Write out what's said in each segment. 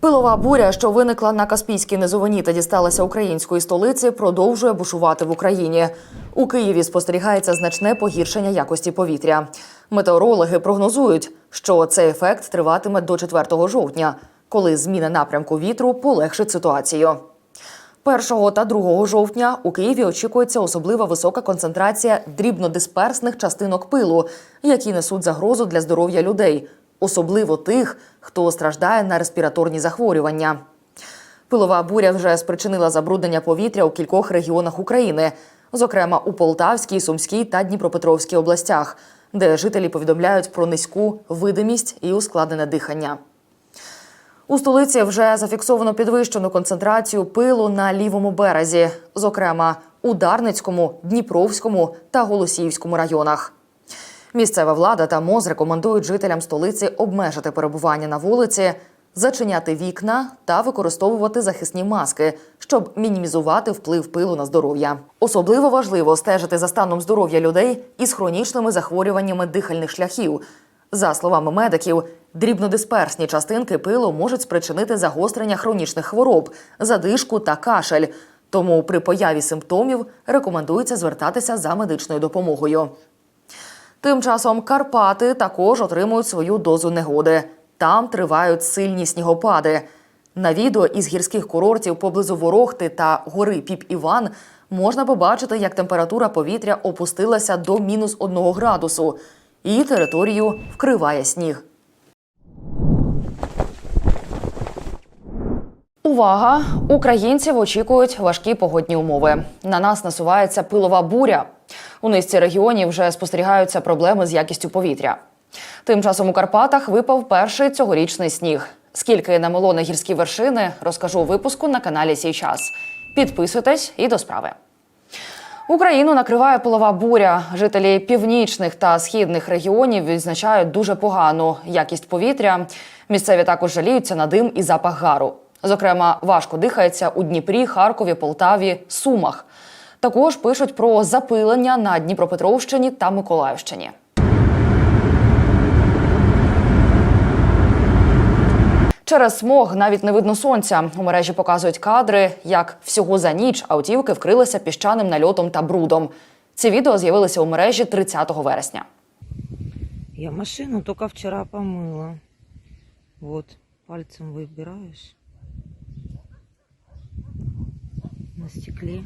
Пилова буря, що виникла на Каспійській низовині та дісталася української столиці, продовжує бушувати в Україні. У Києві спостерігається значне погіршення якості повітря. Метеорологи прогнозують, що цей ефект триватиме до 4 жовтня, коли зміна напрямку вітру полегшить ситуацію. 1 та 2 жовтня у Києві очікується особливо висока концентрація дрібнодисперсних частинок пилу, які несуть загрозу для здоров'я людей, особливо тих, хто страждає на респіраторні захворювання. Пилова буря вже спричинила забруднення повітря у кількох регіонах України, зокрема у Полтавській, Сумській та Дніпропетровській областях, де жителі повідомляють про низьку видимість і ускладнене дихання. У столиці вже зафіксовано підвищену концентрацію пилу на лівому березі, зокрема у Дарницькому, Дніпровському та Голосіївському районах. Місцева влада та МОЗ рекомендують жителям столиці обмежити перебування на вулиці, зачиняти вікна та використовувати захисні маски, щоб мінімізувати вплив пилу на здоров'я. Особливо важливо стежити за станом здоров'я людей із хронічними захворюваннями дихальних шляхів. За словами медиків, дрібнодисперсні частинки пилу можуть спричинити загострення хронічних хвороб, задишку та кашель. Тому при появі симптомів рекомендується звертатися за медичною допомогою. Тим часом Карпати також отримують свою дозу негоди. Там тривають сильні снігопади. На відео із гірських курортів поблизу Ворохти та гори Піп Іван можна побачити, як температура повітря опустилася до мінус одного градусу, і територію вкриває сніг. Увага! Українців очікують важкі погодні умови. На нас насувається пилова буря. У низці регіонів вже спостерігаються проблеми з якістю повітря. Тим часом у Карпатах випав перший цьогорічний сніг. Скільки намело на гірські вершини, розкажу у випуску на каналі Сій час. Підписуйтесь і до справи. Україну накриває пилова буря. Жителі північних та східних регіонів відзначають дуже погану якість повітря. Місцеві також жаліються на дим і запах гару. Зокрема, важко дихається у Дніпрі, Харкові, Полтаві, Сумах. Також пишуть про запилення на Дніпропетровщині та Миколаївщині. Через смог навіть не видно сонця. У мережі показують кадри, як всього за ніч автівки вкрилися піщаним нальотом та брудом. Ці відео з'явилися у мережі 30 вересня. Я машину только вчера помыла. Вот, пальцем выбираешь. На стекле.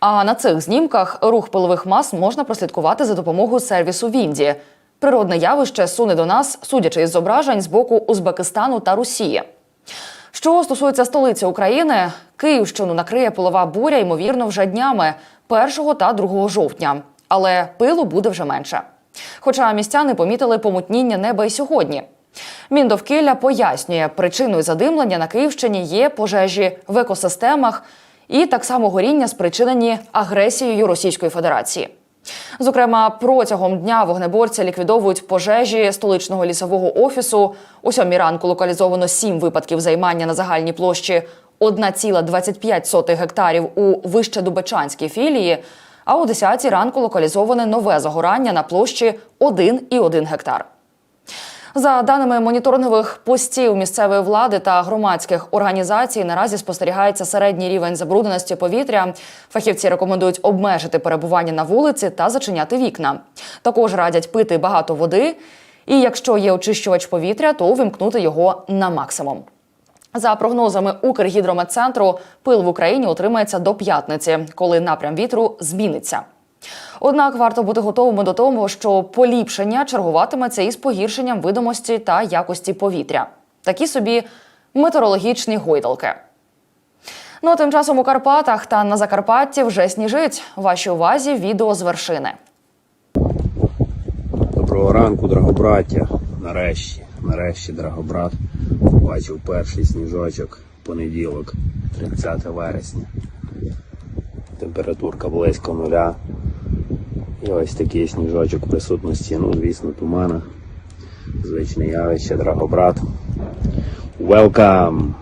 А на цих знімках рух пилових мас можна прослідкувати за допомогою сервісу Вінді. Природне явище суне до нас, судячи із зображень з боку Узбекистану та Росії. Що стосується столиці України, Київщину накриє пилова буря, ймовірно, вже днями 1 та 2 жовтня. Але пилу буде вже менше. Хоча містяни помітили помутніння неба й сьогодні. Міндовкілля пояснює, причиною задимлення на Київщині є пожежі в екосистемах і так само горіння, спричинені агресією Російської Федерації. Зокрема, протягом дня вогнеборці ліквідовують пожежі столичного лісового офісу. У сьомій ранку локалізовано сім випадків займання на загальній площі 1,25 гектарів у Вищедубечанській філії. А о 10 ранку локалізоване нове загорання на площі 1,1 гектар. За даними моніторингових постів місцевої влади та громадських організацій, наразі спостерігається середній рівень забрудненості повітря. Фахівці рекомендують обмежити перебування на вулиці та зачиняти вікна. Також радять пити багато води. І якщо є очищувач повітря, то увімкнути його на максимум. За прогнозами Укргідрометцентру, пил в Україні утримається до п'ятниці, коли напрям вітру зміниться. Однак варто бути готовими до того, що поліпшення чергуватиметься із погіршенням видимості та якості повітря. Такі собі метеорологічні гойдалки. Ну а тим часом у Карпатах та на Закарпатті вже сніжить. Вашій увазі відео з вершини. Доброго ранку, драгобраття. Нарешті, нарешті, драгобрат побачив перший сніжочок понеділок, 30 вересня. Температурка близько нуля. І ось такий сніжочок присутності, ну, звісно, тумана. Звичне явище, драгобрат. Welcome!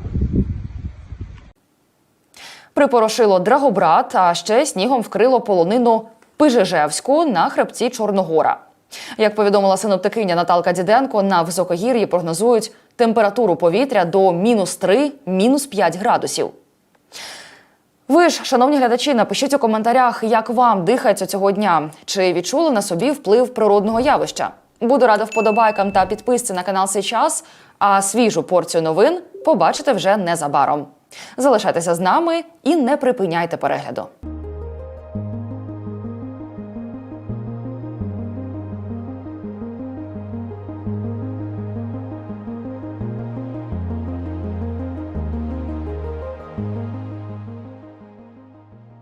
Припорошило Драгобрат, а ще снігом вкрило полонину Пижежевську на хребці Чорногора. Як повідомила синоптикиня Наталка Діденко, на високогір'ї прогнозують температуру повітря до мінус 3, мінус 5 градусів. Ви ж, шановні глядачі, напишіть у коментарях, як вам дихається цього дня. Чи відчули на собі вплив природного явища? Буду рада вподобайкам та підписці на канал «Сей час», а свіжу порцію новин побачите вже незабаром. Залишайтеся з нами і не припиняйте перегляду.